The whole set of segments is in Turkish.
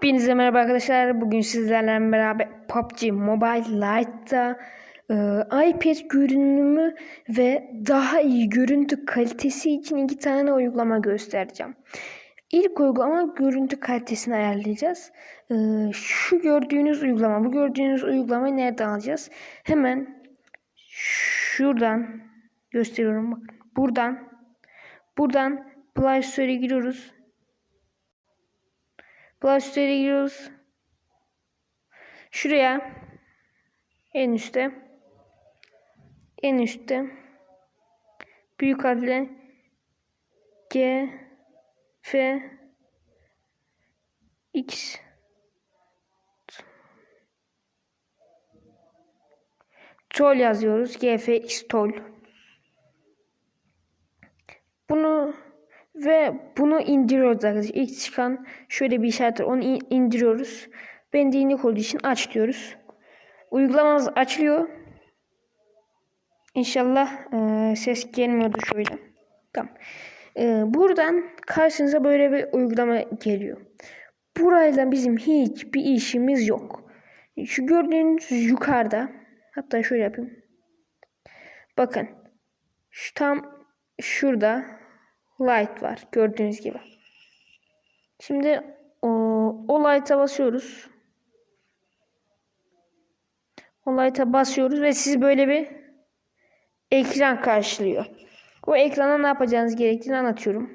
Hepinize merhaba arkadaşlar. Bugün sizlerle beraber PUBG Mobile Lite'da e, iPad görünümü ve daha iyi görüntü kalitesi için iki tane uygulama göstereceğim. İlk uygulama görüntü kalitesini ayarlayacağız. E, şu gördüğünüz uygulama, bu gördüğünüz uygulamayı nereden alacağız? Hemen şuradan gösteriyorum bakın. Buradan buradan Play Store'a giriyoruz. Play Store'a giriyoruz. Şuraya en üstte en üstte büyük harfle G F X Tol yazıyoruz. GFX Tol. Bunu ve bunu indiriyoruz arkadaşlar. İlk çıkan şöyle bir işaret var. Onu indiriyoruz. Benzinlik olduğu için aç diyoruz. Uygulamamız açılıyor. İnşallah e, ses gelmiyordu şöyle. Tamam. E, buradan karşınıza böyle bir uygulama geliyor. Burayla bizim hiçbir işimiz yok. Şu gördüğünüz yukarıda hatta şöyle yapayım. Bakın. Şu tam şurada light var gördüğünüz gibi. Şimdi o, o light'a basıyoruz. O light'a basıyoruz ve siz böyle bir ekran karşılıyor. O ekrana ne yapacağınız gerektiğini anlatıyorum.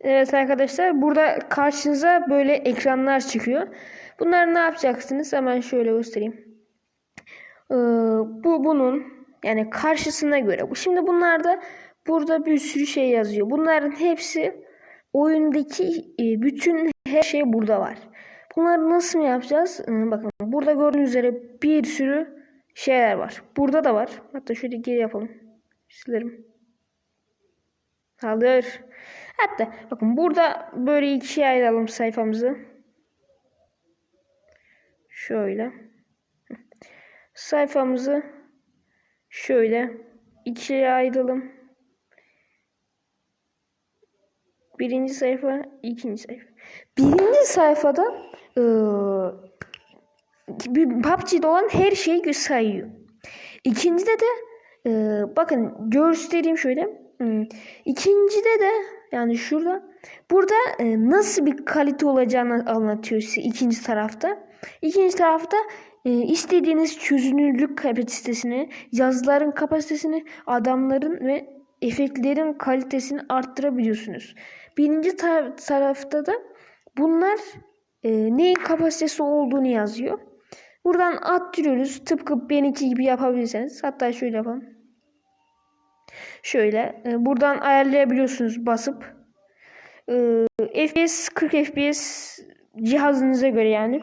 Evet arkadaşlar burada karşınıza böyle ekranlar çıkıyor. Bunları ne yapacaksınız? Hemen şöyle göstereyim. Ee, bu bunun yani karşısına göre. Şimdi bunlarda burada bir sürü şey yazıyor. Bunların hepsi oyundaki e, bütün her şey burada var. Bunları nasıl mı yapacağız? Bakın burada gördüğünüz üzere bir sürü şeyler var. Burada da var. Hatta şöyle geri yapalım. Silerim. Alır. Hatta bakın burada böyle ikiye ayıralım sayfamızı. Şöyle. Sayfamızı şöyle ikiye ayıralım. Birinci sayfa, ikinci sayfa. Birinci sayfada e, PUBG'de olan her şeyi sayıyor. İkincide de e, bakın göstereyim şöyle. İkincide de yani şurada burada e, nasıl bir kalite olacağını anlatıyor size ikinci tarafta. İkinci tarafta e, istediğiniz çözünürlük kapasitesini, yazıların kapasitesini, adamların ve efektlerin kalitesini arttırabiliyorsunuz. Birinci tar tarafta da bunlar e, neyin kapasitesi olduğunu yazıyor. Buradan attırıyoruz. Tıpkı benimki gibi yapabilirseniz. Hatta şöyle yapalım. Şöyle. E, buradan ayarlayabiliyorsunuz basıp. E, FPS 40 FPS cihazınıza göre yani.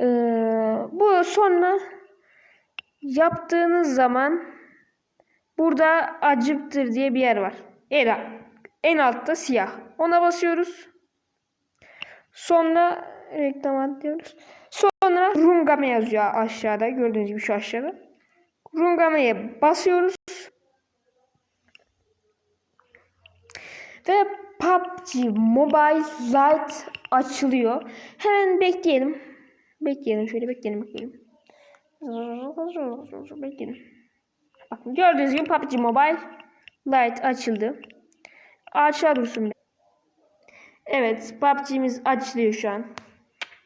E, bu sonra yaptığınız zaman burada acıptır diye bir yer var. Era. En altta siyah. Ona basıyoruz. Sonra reklam atlıyoruz. Sonra Rungame yazıyor aşağıda. Gördüğünüz gibi şu aşağıda. Rungame'ye basıyoruz. Ve PUBG Mobile Lite açılıyor. Hemen bekleyelim. Bekleyelim şöyle bekleyelim bekleyelim. Bekleyelim. Bakın gördüğünüz gibi PUBG Mobile Lite açıldı. Aşağı dursun. Evet PUBG'miz açılıyor şu an.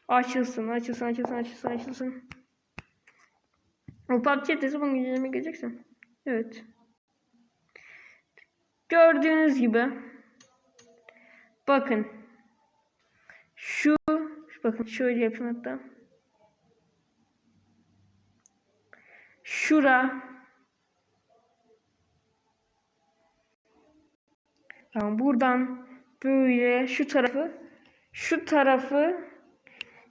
Açılsın, açılsın, açılsın, açılsın, açılsın. O PUBG ne zaman güncelleme geleceksin? Evet. Gördüğünüz gibi bakın şu bakın şöyle yapayım hatta. Şura yani buradan böyle şu tarafı şu tarafı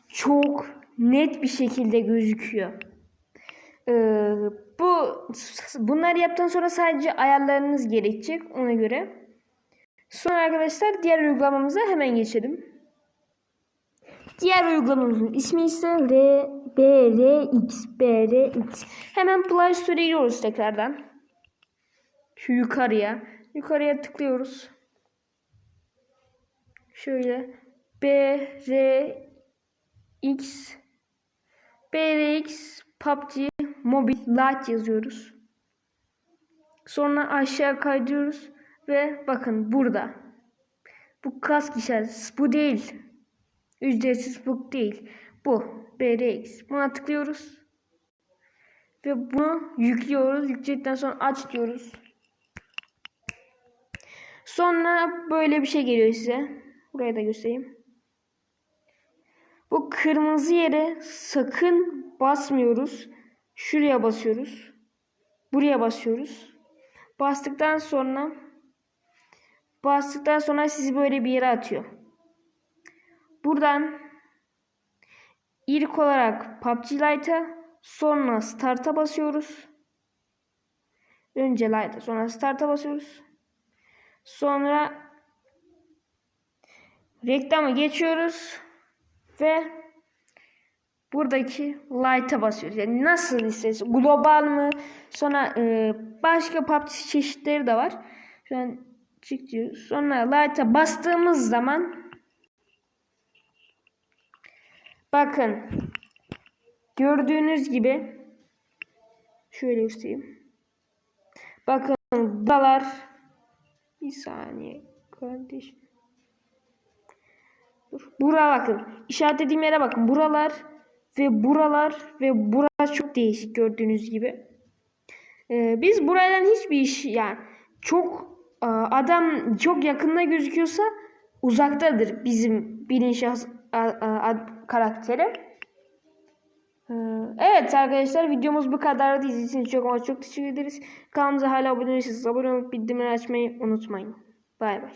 çok net bir şekilde gözüküyor. Ee, bu bunları yaptıktan sonra sadece ayarlarınız gerekecek ona göre. Sonra arkadaşlar diğer uygulamamıza hemen geçelim. Diğer uygulamamızın ismi ise R, BRX, BRX. Hemen Play Store'a giriyoruz tekrardan. Şu yukarıya. Yukarıya tıklıyoruz. Şöyle B R X BRX PUBG Mobile Lite yazıyoruz. Sonra aşağı kaydırıyoruz ve bakın burada. Bu kask işareti. Bu değil. Ücretsiz bu değil. Bu. BRX. Buna tıklıyoruz. Ve bunu yüklüyoruz. Yükledikten sonra aç diyoruz. Sonra böyle bir şey geliyor size. Buraya da göstereyim. Bu kırmızı yere sakın basmıyoruz. Şuraya basıyoruz. Buraya basıyoruz. Bastıktan sonra bastıktan sonra sizi böyle bir yere atıyor. Buradan ilk olarak PUBG Lite'a sonra Start'a basıyoruz. Önce Lite'a sonra Start'a basıyoruz. Sonra reklama geçiyoruz ve buradaki light'a basıyoruz. Yani nasıl istersen global mı? Sonra e, başka PUBG çeşitleri de var. Şu an çık diyor. Sonra light'a bastığımız zaman bakın gördüğünüz gibi şöyle göstereyim. Bakın buralar bir saniye kardeşim. Dur. Bura bakın. İşaretlediğim yere bakın. Buralar ve buralar ve burası çok değişik gördüğünüz gibi. Ee, biz buradan hiçbir iş yani çok e, adam çok yakında gözüküyorsa uzaktadır bizim birinci şahıs karakteri. Ee, Evet arkadaşlar videomuz bu kadardı. İzlediğiniz için çok ama çok teşekkür ederiz. Kanalımıza hala abone değilseniz abone olup bildirimleri açmayı unutmayın. Bay bay.